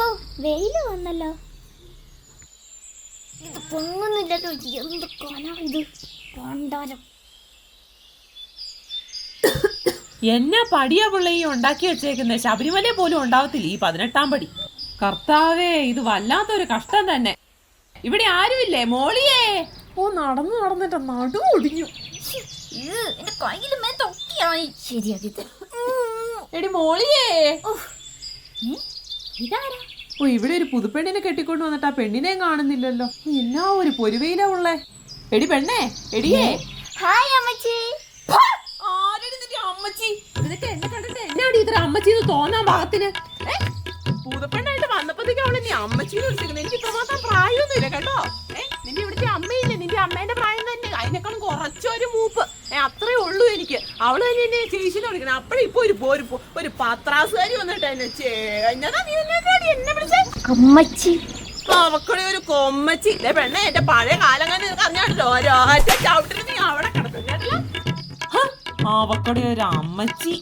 ഹോ വെയിൽ വന്നല്ലോ. ഇത് പൊങ്ങുന്നില്ലല്ലോ എന്ത് കൊനാ ഇത്? കൊണ്ടാരം എന്നാ പടിയാ പിള്ള ഈ ഉണ്ടാക്കി വെച്ചേക്കുന്നത് ശബരിമല പോലും ഉണ്ടാവത്തില്ല ഈ പതിനെട്ടാം പടി. കർത്താവേ ഇത് വല്ലാത്തൊരു കഷ്ടം തന്നെ. ഇവിടെ ആരുമില്ലേ? മോളിയേ. ഓ നടന്നു നടന്നിട്ട് നടു ഒടിഞ്ഞു. എന്റെ കയ്യിൽ മേത്തൊക്കെയായി ശരിയാക്കി എടി മോളിയേ. ഇതാരാ? ഓ ഇവിടെ ഒരു പുതുപ്പെണ്ണിനെ കെട്ടിക്കൊണ്ട് വന്നിട്ട് ആ പെണ്ണിനെ കാണുന്നില്ലല്ലോ. എന്നാ ഒരു പൊരുവയിലാ ഉള്ളേ? എടി പെണ്ണേ എടിയേ. ഹായ് അമ്മച്ചി. ആരെടി നിന്റെ അമ്മച്ചി? നിനക്ക് എന്നെ കണ്ടിട്ട് എന്നാടി ഇത്ര അമ്മച്ചി എന്ന് തോന്നാൻ ഭാഗത്തിന്? പൂതപ്പെണ്ണായിട്ട് വന്നപ്പോഴത്തേക്ക് അവളെ നീ അമ്മച്ചി എന്ന് വിളിച്ചിരിക്കുന്നത് എനിക്ക് ഇത്രമാത്രം പ്രായമൊന്നുമില്ല കേട്ടോ. നിന്റെ ഇവിടുത്തെ അമ്മയില്ലേ? നിന്റെ അമ്മേന്റെ പ്രായം തന്നെ. അതിനേക്കാളും കുറച്ചൊരു മൂപ്പ്. അത്രേ ഉള്ളൂ എനിക്ക്. അവൾ തന്നെ എന്നെ ചേച്ചിനെ വിളിക്കണം. അപ്പഴേ ഇപ്പൊ ഒരു ഒരു ഒരു പത്രാസുകാരി വന്നിട്ട് എന്നെ ചേ എന്നതാ നീ എന്നെ എന്നെ വിളിച്ചേ അമ്മച്ചി. അവക്കടെ ഒരു കൊമ്മച്ചി. ഇല്ലേ പെണ്ണെ എന്റെ പഴയ കാലം കണ്ട് അറിഞ്ഞാണല്ലോ ഒരൊറ്റ ചവിട്ടിന് നീ അവിടെ കിടക്കും കേട്ടല്ലോ? അവക്കടെ ഒരു അമ്മച്ചി.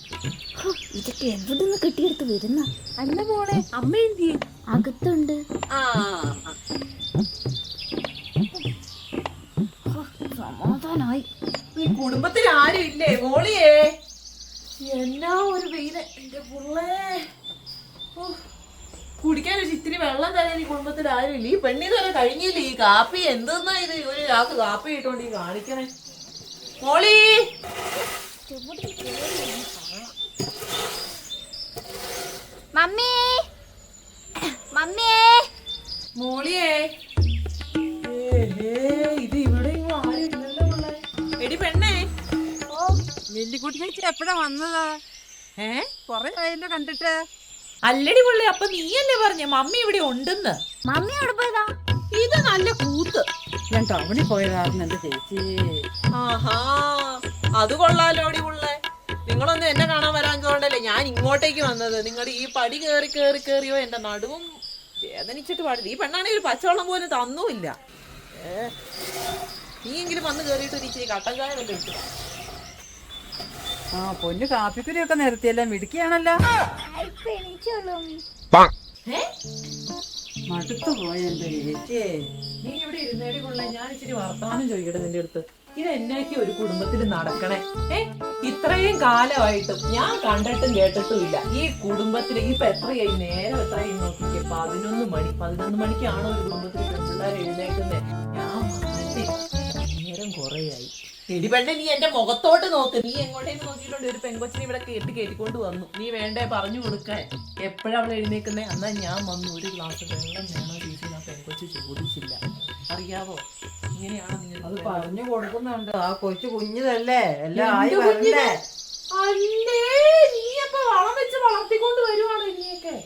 ഇതൊക്കെ ഇതൊക്കെ നിന്ന് കിട്ടിയെടുത്ത് വരുന്ന? അല്ല മോളെ അമ്മ എന്തിയെ? അകത്തുണ്ട്. ആ. ഈ കുടുംബത്തിൽ ആരും ഇല്ലേ? മോളിയേ. എന്നാ ഒരു വെയിൽ. എന്റെ പുള്ളേ. കുടിക്കാൻ ഒരു ഇത്തിരി വെള്ളം തരാൻ ഈ കുടുംബത്തിൽ ആരും ഇല്ല. ഈ പെണ്ണി തരാൻ കഴിഞ്ഞില്ല? ഈ കാപ്പി എന്തെന്നാ ഇത്? ഒരു രാക്ക് കാപ്പി ഇട്ടോണ്ട് ഈ കാണിക്കണേ. മോളി. മമ്മി. മമ്മി. മോളിയേ. നെല്ലിക്കുട്ടി ചേച്ചി എപ്പോഴാ വന്നത്? ഏ കൊറേ ആയല്ലോ കണ്ടിട്ട്. അല്ലടി പുള്ളി അപ്പൊ നീയല്ലേ പറഞ്ഞ മമ്മി ഇവിടെ ഉണ്ടെന്ന്? മമ്മി അവിടെ പോയതാ? ഇത് നല്ല കൂത്ത്. ഞാൻ ടൗണിൽ പോയതായിരുന്നു എന്റെ ചേച്ചി. ആഹാ അത് കൊള്ളാലോടി പുള്ളേ. നിങ്ങളൊന്നും എന്നെ കാണാൻ വരാൻ വരാഞ്ഞോണ്ടല്ലേ ഞാൻ ഇങ്ങോട്ടേക്ക് വന്നത്? നിങ്ങൾ ഈ പടി കേറി കേറി കേറിയോ? എന്റെ നടുവും വേദനിച്ചിട്ട് പാടില്ല. ഈ പെണ്ണാണെങ്കിൽ ഒരു പച്ചവെള്ളം പോലും തന്നുമില്ല. ഏ, നീയെങ്കിലും വന്ന് കേറിയിട്ട് ഒരു ഇച്ചിരി കട്ടൻ ചായ വല്ലതും ഇട്ടു ആ പൊന്നു കാപ്പിക്കുരിയൊക്കെ നിരത്തിയല്ലോ മിടുക്കിയാണല്ലോ? മടുത്തു പോയ എന്റെ ചേച്ചിയെ നീ ഇവിടെ ഇരുന്നേടി കൊള്ളേ ഞാൻ ഇച്ചിരി വർത്തമാനം ചോദിക്കട്ടെ നിന്റെ അടുത്ത്. ഇത് എന്നേക്ക് ഒരു കുടുംബത്തിൽ നടക്കണേ? ഏ? ഇത്രയും കാലമായിട്ടും ഞാൻ കണ്ടിട്ടും കേട്ടിട്ടും ഇല്ല. ഈ കുടുംബത്തിൽ ഇപ്പൊ എത്രയായി? നേരം എത്രയായി നോക്കിക്കേ? പതിനൊന്ന് മണി പതിനൊന്ന് മണിക്കാണോ ഒരു കുടുംബത്തിൽ പെൺപിള്ളേർ എഴുന്നേക്കുന്നത് ഞാൻ നേരം കുറേയായി. എടിപെണ്ണെ നീ എന്റെ മുഖത്തോട്ട് നോക്ക്. നീ എങ്ങോട്ടേന്ന് നോക്കിയിട്ടുണ്ട്? ഒരു പെൺകൊച്ചിനെ ഇവിടെ കേട്ട് കേട്ടിക്കൊണ്ട് വന്നു. നീ വേണ്ടേ പറഞ്ഞു കൊടുക്കാൻ? എപ്പോഴാണ് അവൾ എഴുന്നേക്കുന്നേ? എന്നാ ഞാൻ വന്നു ഒരു ഗ്ലാസ് വെള്ളം വേണോ ചേച്ചി ആ പെൺകൊച്ച് ചോദിച്ചില്ല. അറിയാവോ? ഇങ്ങനെയാണ് നിങ്ങൾ അത് പറഞ്ഞു കൊടുക്കുന്നുണ്ട്. ആ കൊച്ചു കുഞ്ഞിതല്ലേ? എല്ലാം ആയി എന്ത് വരണ്ടേ അല്ലേ? നീ അപ്പൊ വളം വെച്ച് വളർത്തിക്കൊണ്ട് വരുവാണോ ഇനിയൊക്കെ.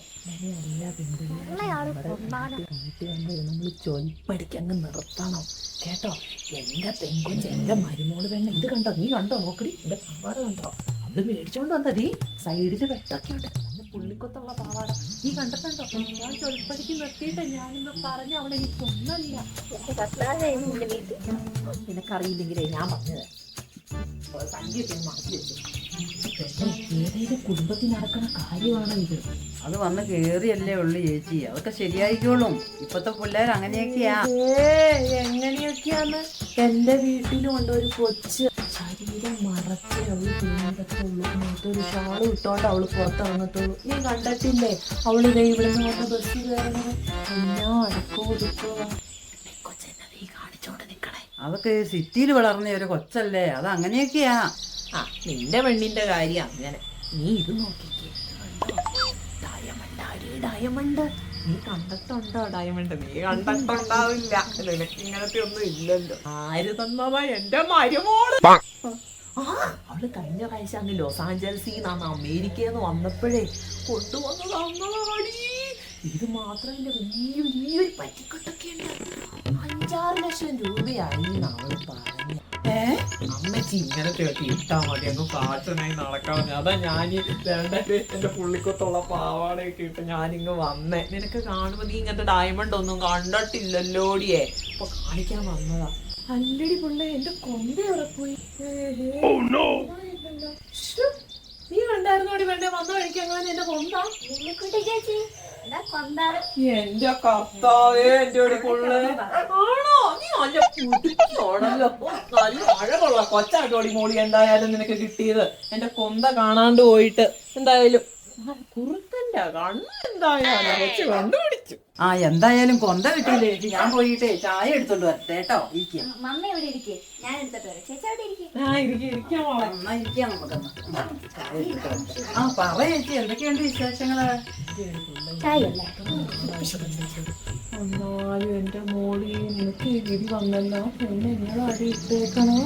വീട്ടിൽ വന്ന് നമ്മൾ ചൊൽപ്പടിക്ക് അങ്ങ് നിർത്തണം. കേട്ടോ? എന്റെ പെങ്കൊച്ച് എന്റെ മരുമോൾ വേണ്ട ഇത് കണ്ടോ? നീ കണ്ടോ? നോക്കടി എന്റെ പാവാട കണ്ടോ? അത് മേടിച്ചോണ്ട് വന്നതീ സൈഡിൽ വെട്ടൊക്കെ ഉണ്ട്. നല്ല പുള്ളിക്കൊത്തുള്ള പാവാട. നീ കണ്ടിട്ടുണ്ടോ? ഞാൻ ചൊൽപ്പടിക്ക് നിർത്തിയിട്ട് ഞാനിന്ന് പറഞ്ഞ അവളെ എനിക്ക് ഒന്നല്ല നിനക്കറിയില്ലെങ്കിലേ ഞാൻ പറഞ്ഞത്. സംഖ്യയൊക്കെ ഒന്ന് മാറ്റി വെച്ചു. ഏതേലും കുടുംബത്തിൽ നടക്കുന്ന കാര്യമാണോ ഇത്? അത് വന്ന് കേറിയല്ലേ ഉള്ളു ചേച്ചി. അതൊക്കെ ശരിയായിക്കോളും. ഇപ്പത്തെ പിള്ളേർ അങ്ങനെയൊക്കെയാ. എങ്ങനെയൊക്കെയാന്ന്? എന്റെ വീട്ടിൽ കൊണ്ട് ഒരു കൊച്ച് ശരീരം മറച്ചേ അവൾ തീരത്തുള്ളൂ ഒരു ഷാൾ ഇട്ടോണ്ട് അവൾ പുറത്തിറങ്ങത്തുള്ളൂ നീ കണ്ടിട്ടില്ലേ? അവൾ ദേ ഇവിടുന്ന് വന്ന ബസ്സിൽ കയറുന്നത്. എല്ലാം അടുക്കോ ഒതുക്കോ കൊച്ചെന്നെ നീ കാണിച്ചോണ്ട് അതൊക്കെ സിറ്റിയിൽ വളർന്ന ഒരു കൊച്ചല്ലേ. അത് അങ്ങനെയൊക്കെയാ. ആ നിന്റെ പെണ്ണിന്റെ കാര്യം അങ്ങനെ. നീ ഇത് നോക്കിക്കേ. Diamond diamond. നീ കണ്ടിട്ടുണ്ടോ ഡയമണ്ട് നീ കണ്ടിട്ടുണ്ടാവില്ല. നിനക്ക് ഇങ്ങനത്തെ ഒന്നും ഇല്ലല്ലോ. ആര് തന്നതാ എന്റെ മരുമോൾ. ആ അവൾ കഴിഞ്ഞ പ്രാവശ്യം അങ്ങ് ലോസ് ആഞ്ചൽസിൽ നിന്നാണ് അമേരിക്കയിൽ നിന്ന് വന്നപ്പോഴേ കൊണ്ടുവന്ന് തന്നതാടി ഇത് മാത്രമല്ല വലിയ വലിയൊരു പറ്റിക്കൊട്ടൊക്കെ ഉണ്ട് അഞ്ചാറ് ലക്ഷം രൂപയായി നാളെ പറഞ്ഞു അമ്മച്ചി ഇങ്ങനെ ഒക്കെ ഇട്ടാ മതി അങ്ങ് ഫാഷനായി നടക്കണം അതാ ഞാൻ വേണ്ടത് എന്റെ പുള്ളിക്കൊത്തുള്ള പാവാടയൊക്കെ ഇട്ട് ഞാനിങ്ങ് വന്നേ. നിനക്ക് കാണുമ്പോ നീ ഇങ്ങനത്തെ ഡയമണ്ട് ഒന്നും കണ്ടിട്ടില്ലല്ലോടിയേ? അപ്പൊ കാണിക്കാൻ വന്നതാ. അല്ലടി പുള്ളേ എന്റെ കൊമ്പ ഉറപ്പോയി പോയി? ശ്ശോ, നീ കണ്ടായിരുന്നോടി വേണ്ടേ? വന്നു കഴിക്കാൻ അങ്ങനെ എന്റെ കൊന്ത എന്റെ കർത്താവേ എന്റെ പുള്ളേ. ആണോ? നീ നല്ല കുടുക്കിയാണല്ലോ. നല്ല അഴകുള്ള കൊച്ചാട്ടോടി മോളി എന്തായാലും നിനക്ക് കിട്ടിയത്. എന്റെ കൊന്ത കാണാണ്ട് പോയിട്ട് എന്തായാലും. കുറുക്കല്ല കണ്ണ് എന്തായാലും വെച്ച് ആ എന്തായാലും കൊന്ത കിട്ടിയില്ല ചേച്ചി ഞാൻ പോയിട്ടേ ചായ എടുത്തോണ്ട് വരട്ടെ കേട്ടോ. ഇരിക്കാം. മമ്മ എവിടെ ഇരിക്കേ. ഞാൻ എടുത്തിട്ട് വരാം. ചേച്ചി അവിടെ ഇരിക്കേ. ആ ഇരിക്കാം എന്നാ നമുക്കൊന്ന് ചായ. ആ പറ ചേച്ചി എന്തൊക്കെയുണ്ട് വിശേഷങ്ങൾ? ചായല്ലേ എന്നാലും എന്റെ മോളി നിനക്ക് ഇടി വന്നല്ലോ. പിന്നെ നിങ്ങൾ അടി ഇട്ടേക്കണോ?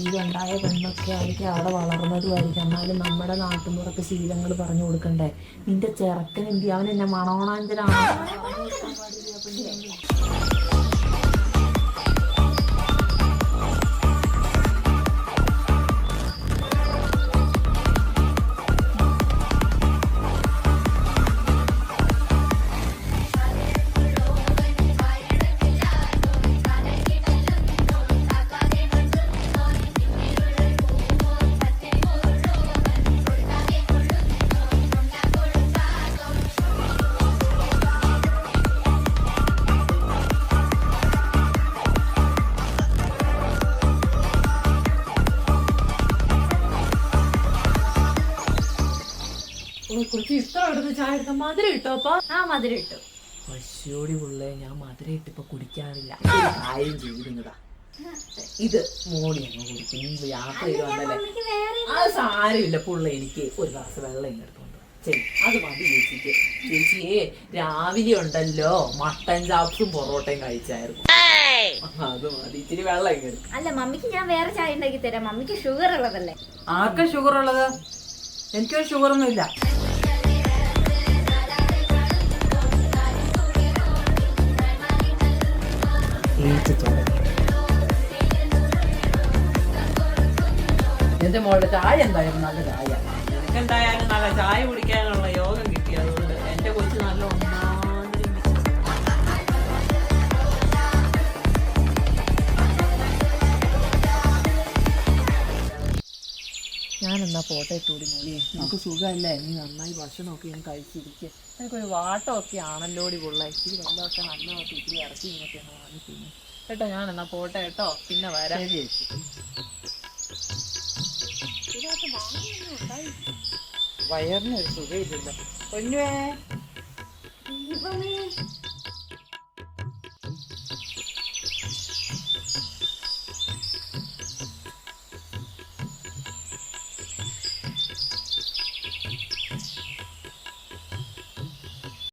സിറ്റിയിലുണ്ടായ പെണ്ണൊക്കെ ആയിരിക്കും അവിടെ വളർന്നതുമായിരിക്കും. എന്നാലും നമ്മുടെ നാട്ടുമ്പുറത്ത് ശീലങ്ങൾ പറഞ്ഞു കൊടുക്കണ്ടേ? നിന്റെ ചെറുക്കൻ എന്തി അവൻ എന്നെ മണോണാഞ്ചനാണ് ചായ എടുത്ത മധുരം ഇട്ടോ അപ്പൊ? ആ മധുരം ഇട്ടു. പശുവോടി പുള്ളേ ഞാൻ മധുരം ഇട്ടിപ്പോ കുടിക്കാറില്ല. കാര്യം ചെയ്തിരുന്നതാ. ഇത് മോളി അങ്ങ് കുടിക്കും. യാത്ര അത് സാരമില്ല പുള്ള എനിക്ക് ഒരു ഗ്ലാസ് വെള്ളം ഇങ്ങെടുത്തോണ്ട് ശരി അത് മതി ചേച്ചിക്ക്. ചേച്ചിയെ രാവിലെ ഉണ്ടല്ലോ. മട്ടൻ ചാപ്സും പൊറോട്ടയും കഴിച്ചായിരുന്നു. അത് മതി. ഇച്ചിരി വെള്ളം അല്ല മമ്മിക്ക് ഞാൻ വേറെ ചായ ഉണ്ടാക്കി തരാം. മമ്മിക്ക് ഷുഗർ ഉള്ളതല്ലേ? ആർക്കാ ഷുഗർ ഉള്ളത്? എനിക്കൊരു ഷുഗർ ഒന്നും ഇല്ല മോളുടെ ചായ എന്തായാലും നല്ല ചായ. എന്തായാലും നല്ല ചായ കുടിക്കാനുള്ള യോഗം കിട്ടി. അതുകൊണ്ട് എന്റെ കൊച്ചു നല്ല ഒന്നാമത് എന്നാ പോട്ടെ ഇട്ടൂടി മോളി. നമുക്ക് സുഖമല്ലേ? നീ നന്നായി ഭക്ഷണമൊക്കെ ഇനി കഴിച്ചിരിക്കുക എനിക്കൊരു വാട്ടമൊക്കെ ആണല്ലോടി കൊള്ള. ഇച്ചിരി വെള്ളമൊക്കെ നല്ലതൊക്കെ ഇച്ചിരി ഇറച്ചി ഇങ്ങനെയൊക്കെയാണ് വാങ്ങിക്കുന്നത് കേട്ടോ ഞാനെന്നാ പോട്ടെ കേട്ടോ. പിന്നെ വരാം. ഒരു സുഖമില്ലല്ലോ പൊന്നുവേ.